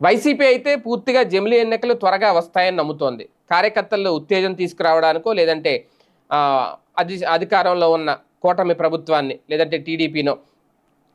YCP అయితే పూర్తిగా జమిలి ఎన్నికలు త్వరగా వస్తాయని నమ్ముతోంది. కార్యకర్తల్లో ఉత్తేజం తీసుకురావడానికో లేదంటే అధి అధికారంలో ఉన్న కూటమి ప్రభుత్వాన్ని లేదంటే టీడీపీనో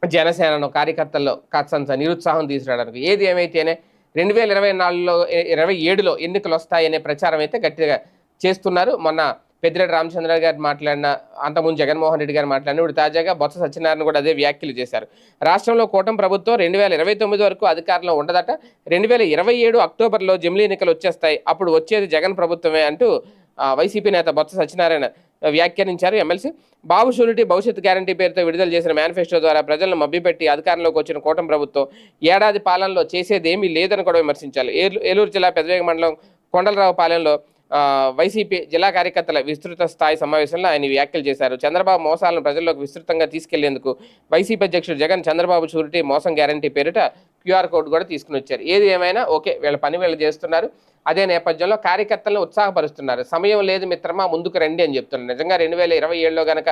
జనసేనను కార్యకర్తల్లో కాస్తంత నిరుత్సాహం తీసుకురావడానికి ఏది ఏమైతేనే రెండు వేల ఇరవై నాలుగులో ఇరవై ఏడులో ఎన్నికలు వస్తాయనే ప్రచారం అయితే గట్టిగా చేస్తున్నారు. మొన్న పెద్దిరెడ్డి రామచంద్ర గారు మాట్లాడిన అంతకుముందు జగన్మోహన్ రెడ్డి గారు మాట్లాడిన ఇప్పుడు తాజాగా బొత్స సత్యనారాయణ కూడా అదే వ్యాఖ్యలు చేశారు. రాష్ట్రంలో కూటమి ప్రభుత్వం రెండు వేల ఇరవై తొమ్మిది వరకు అధికారంలో ఉండదట. రెండు వేల ఇరవై ఏడు అక్టోబర్లో జమిలీ ఎన్నికలు వచ్చేస్తాయి. అప్పుడు వచ్చేది జగన్ ప్రభుత్వమే అంటూ వైసీపీ నేత బొత్స సత్యనారాయణ వ్యాఖ్యానించారు ఎమ్మెల్సీ. బాబు షూరిటీ భవిష్యత్ గ్యారంటీ పేరుతో విడుదల చేసిన మేనిఫెస్టో ద్వారా ప్రజలను మభ్యపెట్టి అధికారంలోకి వచ్చిన కూటమి ప్రభుత్వం ఏడాది పాలనలో చేసేది ఏమీ లేదని కూడా విమర్శించారు. ఏలూరు జిల్లా పెదవేగ మండలం కొండలరావు పాలెంలో వైసీపీ జిల్లా కార్యకర్తల విస్తృత స్థాయి సమావేశంలో ఆయన వ్యాఖ్యలు చేశారు. చంద్రబాబు మోసాలను ప్రజల్లోకి విస్తృతంగా తీసుకెళ్ళేందుకు వైసీపీ అధ్యక్షుడు జగన్ చంద్రబాబు షూరిటీ మోసం గ్యారంటీ పేరిట క్యూఆర్ కోడ్ కూడా తీసుకుని వచ్చారు. ఏది ఏమైనా ఓకే వీళ్ళ పని వీళ్ళు చేస్తున్నారు. అదే నేపథ్యంలో కార్యకర్తలను ఉత్సాహపరుస్తున్నారు. సమయం లేదు మిత్రమా ముందుకు రండి అని చెప్తున్నారు. నిజంగా రెండు వేల ఇరవై ఏడులో గనక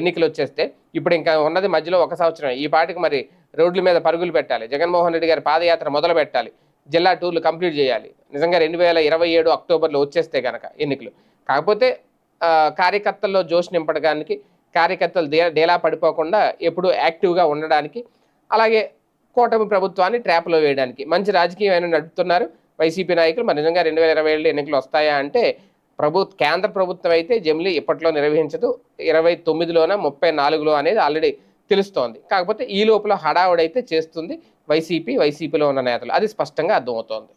ఎన్నికలు వచ్చేస్తే ఇప్పుడు ఇంకా ఉన్నది మధ్యలో ఒక సంవత్సరం ఈ పాటికి మరి రోడ్ల మీద పరుగులు పెట్టాలి. జగన్మోహన్ రెడ్డి గారి పాదయాత్ర మొదలు పెట్టాలి జిల్లా టూర్లు కంప్లీట్ చేయాలి. నిజంగా రెండు వేల ఇరవై ఏడు అక్టోబర్లో వచ్చేస్తే కనుక ఎన్నికలు. కాకపోతే కార్యకర్తల్లో జోష్ నింపడానికి కార్యకర్తలు దే డేలా పడిపోకుండా ఎప్పుడూ యాక్టివ్గా ఉండడానికి అలాగే కూటమి ప్రభుత్వాన్ని ట్రాప్లో వేయడానికి మంచి రాజకీయం ఆయన నడుపుతున్నారు వైసీపీ నాయకులు. మరి నిజంగా రెండు వేల ఇరవై ఏళ్ళు ఎన్నికలు వస్తాయా అంటే ప్రభు కేంద్ర ప్రభుత్వం అయితే జమిలీ ఇప్పట్లో నిర్వహించదు. ఇరవై తొమ్మిదిలోన ముప్పై నాలుగులో అనేది ఆల్రెడీ తెలుస్తోంది. కాకపోతే ఈ లోపల హడావుడైతే చేస్తుంది వైసీపీ వైసీపీలో ఉన్న నేతలు. అది స్పష్టంగా అర్థమవుతోంది.